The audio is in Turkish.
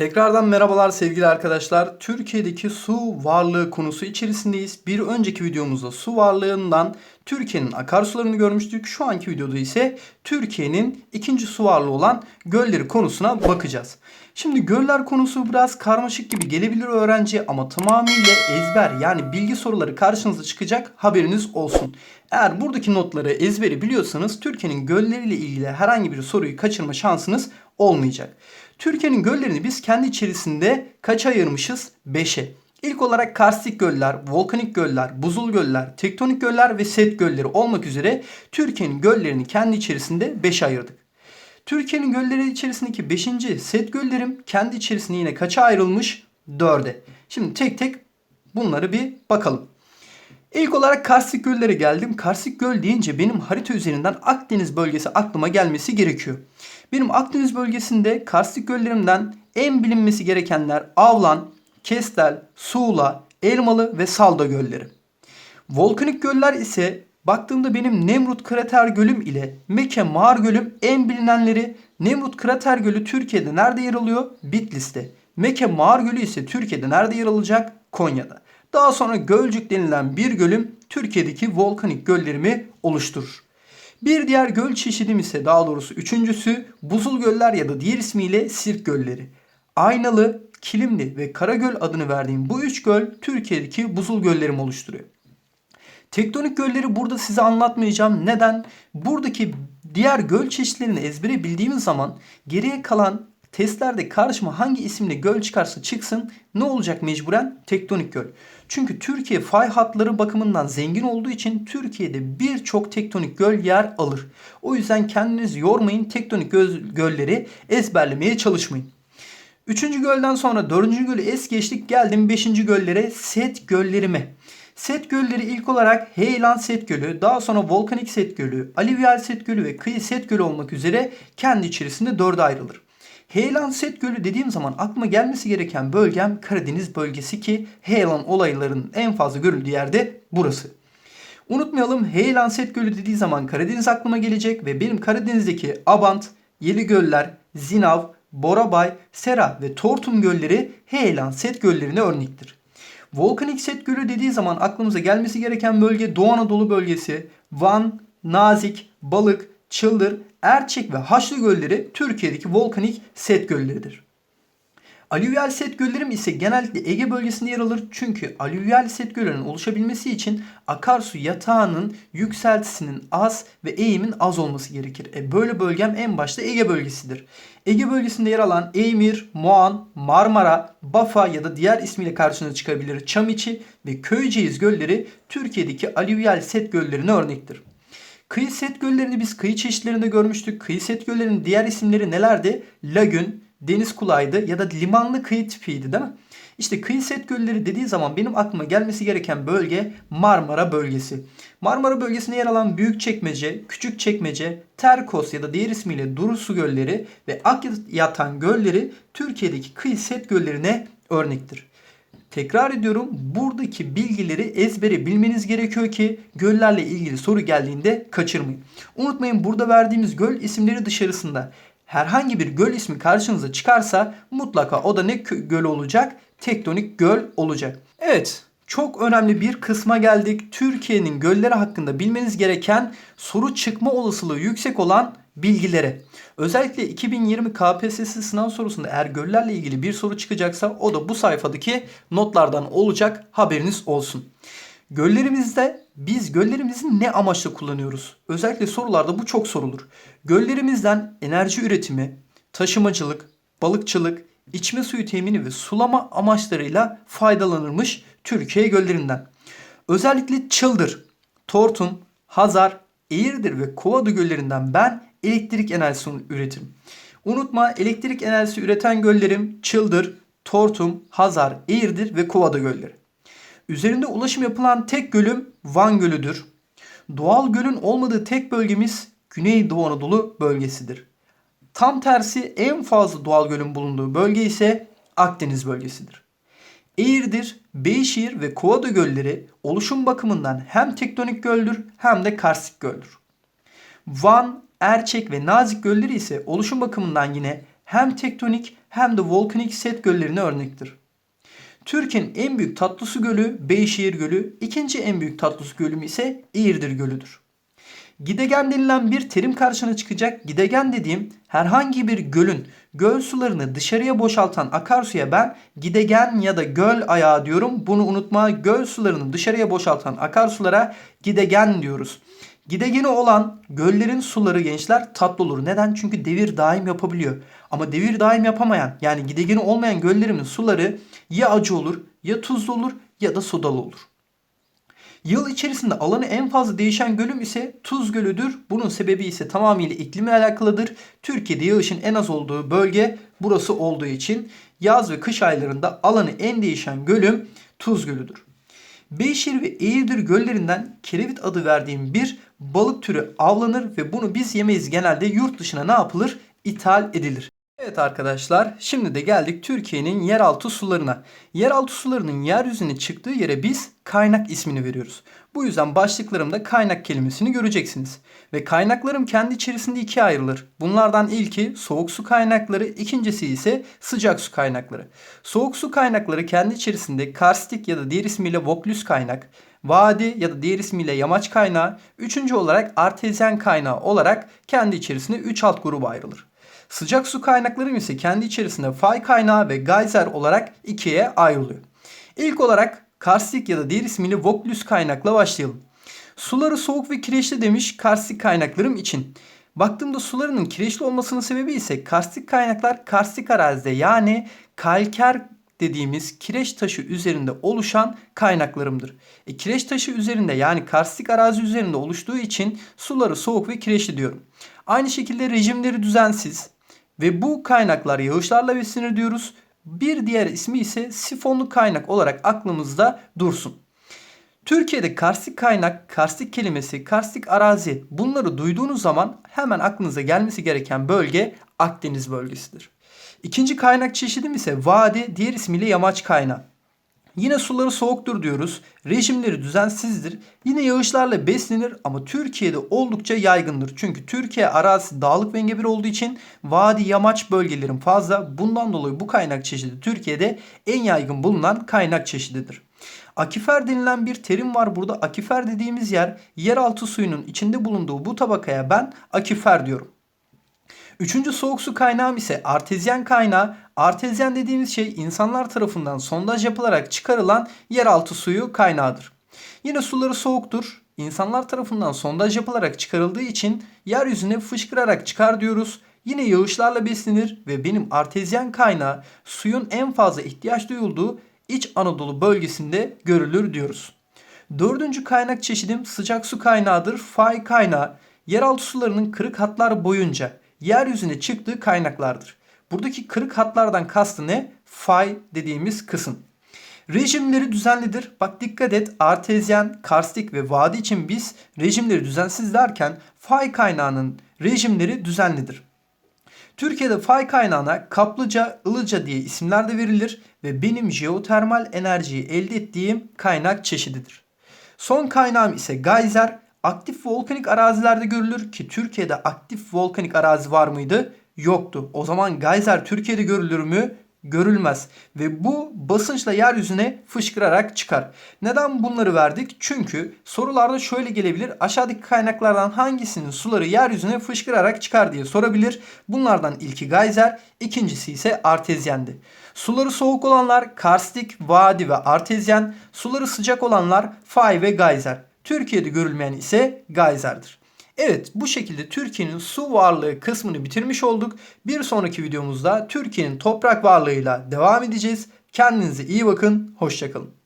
Tekrardan merhabalar sevgili arkadaşlar. Türkiye'deki su varlığı konusu içerisindeyiz. Bir önceki videomuzda su varlığından Türkiye'nin akarsularını görmüştük. Şu anki videoda ise Türkiye'nin ikinci su varlığı olan gölleri konusuna bakacağız. Şimdi göller konusu biraz karmaşık gibi gelebilir öğrenci ama tamamıyla ezber yani bilgi soruları karşınıza çıkacak haberiniz olsun. Eğer buradaki notları ezberi biliyorsanız Türkiye'nin gölleriyle ilgili herhangi bir soruyu kaçırma şansınız olmayacak. Türkiye'nin göllerini biz kendi içerisinde kaça ayırmışız? 5'e. İlk olarak karstik göller, volkanik göller, buzul göller, tektonik göller ve set gölleri olmak üzere Türkiye'nin göllerini kendi içerisinde 5'e ayırdık. Türkiye'nin gölleri içerisindeki 5. set göllerim kendi içerisinde yine kaça ayrılmış? 4'e. Şimdi tek tek bunları bir bakalım. İlk olarak Karstik göllere geldim. Karstik göl deyince benim harita üzerinden Akdeniz bölgesi aklıma gelmesi gerekiyor. Benim Akdeniz bölgesinde karstik göllerimden en bilinmesi gerekenler Avlan, Kestel, Suğla, Elmalı ve Salda gölleri. Volkanik göller ise baktığımda benim Nemrut Krater Gölüm ile Meke Mağar Gölüm en bilinenleri. Nemrut Krater Gölü Türkiye'de nerede yer alıyor? Bitlis'te. Meke Mağar Gölü ise Türkiye'de nerede yer alacak? Konya'da. Daha sonra Gölcük denilen bir gölüm Türkiye'deki volkanik göllerimi oluşturur. Bir diğer göl çeşidim ise daha doğrusu üçüncüsü buzul göller ya da diğer ismiyle sirk gölleri. Aynalı, Kilimli ve Karagöl adını verdiğim bu üç göl Türkiye'deki buzul göllerimi oluşturuyor. Tektonik gölleri burada size anlatmayacağım. Neden? Buradaki diğer göl çeşitlerini ezbere bildiğimiz zaman geriye kalan testlerde karşıma hangi isimle göl çıkarsa çıksın ne olacak mecburen? Tektonik göl. Çünkü Türkiye fay hatları bakımından zengin olduğu için Türkiye'de birçok tektonik göl yer alır. O yüzden kendinizi yormayın tektonik göl, gölleri ezberlemeye çalışmayın. Üçüncü gölden sonra dördüncü gölü es geçtik geldim beşinci göllere set göllerime. Set gölleri ilk olarak Heyelan Set Gölü, daha sonra Volkanik Set Gölü, Alüvyal Set Gölü ve Kıyı Set Gölü olmak üzere kendi içerisinde dörde ayrılır. Heyelan Set Gölü dediğim zaman aklıma gelmesi gereken bölgem Karadeniz bölgesi ki heyelan olaylarının en fazla görüldüğü yerde burası. Unutmayalım Heyelan Set Gölü dediği zaman Karadeniz aklıma gelecek ve benim Karadeniz'deki Abant, Yeli Göller, Zinav, Borabay, Sera ve Tortum gölleri Heyelan Set Göllerine örnektir. Volkanik Set Gölü dediği zaman aklımıza gelmesi gereken bölge Doğu Anadolu bölgesi, Van, Nazik, Balık, Çıldır, Erçek ve Haçlı gölleri Türkiye'deki volkanik set gölleridir. Alüvyal set göllerim ise genellikle Ege bölgesinde yer alır. Çünkü alüvyal set göllerinin oluşabilmesi için akarsu yatağının yükseltisinin az ve eğimin az olması gerekir. E böyle bölgem en başta Ege bölgesidir. Ege bölgesinde yer alan Eymir, Moğan, Marmara, Bafa ya da diğer ismiyle karşınıza çıkabilir Çamiçi ve Köyceğiz gölleri Türkiye'deki alüvyal set göllerine örnektir. Kıyı set göllerini biz kıyı çeşitlerinde görmüştük. Kıyı set göllerinin diğer isimleri nelerdi? Lagün, deniz kulaydı ya da limanlı kıyı tipiydi değil mi? İşte kıyı set gölleri dediği zaman benim aklıma gelmesi gereken bölge Marmara bölgesi. Marmara bölgesinde yer alan büyük çekmece, küçük çekmece, Terkos ya da diğer ismiyle Durusu gölleri ve Akyatan gölleri Türkiye'deki kıyı set göllerine örnektir. Tekrar ediyorum buradaki bilgileri ezbere bilmeniz gerekiyor ki göllerle ilgili soru geldiğinde kaçırmayın. Unutmayın burada verdiğimiz göl isimleri dışarısında herhangi bir göl ismi karşınıza çıkarsa mutlaka o da ne göl olacak? Tektonik göl olacak. Evet çok önemli bir kısma geldik. Türkiye'nin gölleri hakkında bilmeniz gereken soru çıkma olasılığı yüksek olan bilgilere. Özellikle 2020 KPSS sınav sorusunda eğer göllerle ilgili bir soru çıkacaksa o da bu sayfadaki notlardan olacak haberiniz olsun. Göllerimizde biz göllerimizi ne amaçla kullanıyoruz? Özellikle sorularda bu çok sorulur. Göllerimizden enerji üretimi, taşımacılık, balıkçılık, içme suyu temini ve sulama amaçlarıyla faydalanırmış Türkiye göllerinden. Özellikle Çıldır, Tortum, Hazar, Eğirdir ve Kovadu göllerinden ben elektrik enerjisi üretirim. Unutma elektrik enerjisi üreten göllerim Çıldır, Tortum, Hazar, Eğirdir ve Kovada gölleri. Üzerinde ulaşım yapılan tek gölüm Van Gölü'dür. Doğal gölün olmadığı tek bölgemiz Güneydoğu Anadolu bölgesidir. Tam tersi en fazla doğal gölün bulunduğu bölge ise Akdeniz bölgesidir. Eğirdir, Beyşehir ve Kovada gölleri oluşum bakımından hem tektonik göldür hem de karstik göldür. Van, Erçek ve Nazik gölleri ise oluşum bakımından yine hem tektonik hem de volkanik set göllerine örnektir. Türkiye'nin en büyük tatlı su gölü Beyşehir Gölü, ikinci en büyük tatlı su gölü ise İğirdir Gölü'dür. Gidegen denilen bir terim karşına çıkacak. Gidegen dediğim herhangi bir gölün göl sularını dışarıya boşaltan akarsuya ben gidegen ya da göl ayağı diyorum. Bunu unutma göl sularını dışarıya boşaltan akarsulara gidegen diyoruz. Gidegeni olan göllerin suları gençler tatlı olur. Neden? Çünkü devir daim yapabiliyor. Ama devir daim yapamayan yani gidegeni olmayan göllerimin suları ya acı olur ya tuzlu olur ya da sodalı olur. Yıl içerisinde alanı en fazla değişen gölüm ise Tuz Gölü'dür. Bunun sebebi ise tamamıyla iklimle alakalıdır. Türkiye'de yağışın en az olduğu bölge burası olduğu için yaz ve kış aylarında alanı en değişen gölüm Tuz Gölü'dür. Beyşehir ve Eğirdir göllerinden kerevit adı verdiğim bir balık türü avlanır ve bunu biz yemeyiz genelde yurt dışına ne yapılır? İthal edilir. Evet arkadaşlar şimdi de geldik Türkiye'nin yeraltı sularına. Yeraltı sularının yeryüzüne çıktığı yere biz kaynak ismini veriyoruz. Bu yüzden başlıklarımda kaynak kelimesini göreceksiniz. Ve kaynaklarım kendi içerisinde ikiye ayrılır. Bunlardan ilki soğuk su kaynakları, ikincisi ise sıcak su kaynakları. Soğuk su kaynakları kendi içerisinde karstik ya da diğer ismiyle voklüs kaynak, vadi ya da diğer ismiyle yamaç kaynağı, üçüncü olarak artezyen kaynağı olarak kendi içerisinde 3 alt gruba ayrılır. Sıcak su kaynakları ise kendi içerisinde fay kaynağı ve geyser olarak ikiye ayrılıyor. İlk olarak karstik ya da diğer ismiyle voklüs kaynakla başlayalım. Suları soğuk ve kireçli demiş karstik kaynaklarım için. Baktığımda sularının kireçli olmasının sebebi ise karstik kaynaklar karstik arazide yani kalker dediğimiz kireç taşı üzerinde oluşan kaynaklarımdır. E, kireç taşı üzerinde yani karstik arazi üzerinde oluştuğu için suları soğuk ve kireçli diyorum. Aynı şekilde rejimleri düzensiz, ve bu kaynaklar yağışlarla beslenir diyoruz. Bir diğer ismi ise sifonlu kaynak olarak aklımızda dursun. Türkiye'de karstik kaynak, karstik kelimesi, karstik arazi bunları duyduğunuz zaman hemen aklınıza gelmesi gereken bölge Akdeniz bölgesidir. İkinci kaynak çeşidim ise vadi, diğer ismiyle yamaç kaynağı. Yine suları soğuktur diyoruz. Rejimleri düzensizdir. Yine yağışlarla beslenir ama Türkiye'de oldukça yaygındır. Çünkü Türkiye arazisi dağlık ve engebir olduğu için vadi yamaç bölgelerin fazla. Bundan dolayı bu kaynak çeşidi Türkiye'de en yaygın bulunan kaynak çeşididir. Akifer denilen bir terim var burada. Akifer dediğimiz yer yeraltı suyunun içinde bulunduğu bu tabakaya ben akifer diyorum. Üçüncü soğuk su kaynağım ise artezyen kaynağı. Artezyen dediğimiz şey insanlar tarafından sondaj yapılarak çıkarılan yeraltı suyu kaynağıdır. Yine suları soğuktur. İnsanlar tarafından sondaj yapılarak çıkarıldığı için yeryüzüne fışkırarak çıkar diyoruz. Yine yağışlarla beslenir ve benim artezyen kaynağı suyun en fazla ihtiyaç duyulduğu İç Anadolu bölgesinde görülür diyoruz. Dördüncü kaynak çeşidim sıcak su kaynağıdır. Fay kaynağı yeraltı sularının kırık hatlar boyunca yeryüzüne çıktığı kaynaklardır. Buradaki kırık hatlardan kastı ne? Fay dediğimiz kısım. Rejimleri düzenlidir. Bak dikkat et artezyen, karstik ve vadi için biz rejimleri düzensiz derken fay kaynağının rejimleri düzenlidir. Türkiye'de fay kaynağına kaplıca, ılıca diye isimler de verilir ve benim jeotermal enerjiyi elde ettiğim kaynak çeşididir. Son kaynağım ise geyser aktif volkanik arazilerde görülür ki Türkiye'de aktif volkanik arazi var mıydı? Yoktu. O zaman geyser Türkiye'de görülür mü? Görülmez ve bu basınçla yeryüzüne fışkırarak çıkar. Neden bunları verdik? Çünkü sorularda şöyle gelebilir. Aşağıdaki kaynaklardan hangisinin suları yeryüzüne fışkırarak çıkar diye sorabilir. Bunlardan ilki geyser, ikincisi ise artezyendi. Suları soğuk olanlar karstik, vadi ve artezyen, suları sıcak olanlar fay ve geyser. Türkiye'de görülmeyen ise geyserdir. Evet bu şekilde Türkiye'nin su varlığı kısmını bitirmiş olduk. Bir sonraki videomuzda Türkiye'nin toprak varlığıyla devam edeceğiz. Kendinize iyi bakın, hoşçakalın.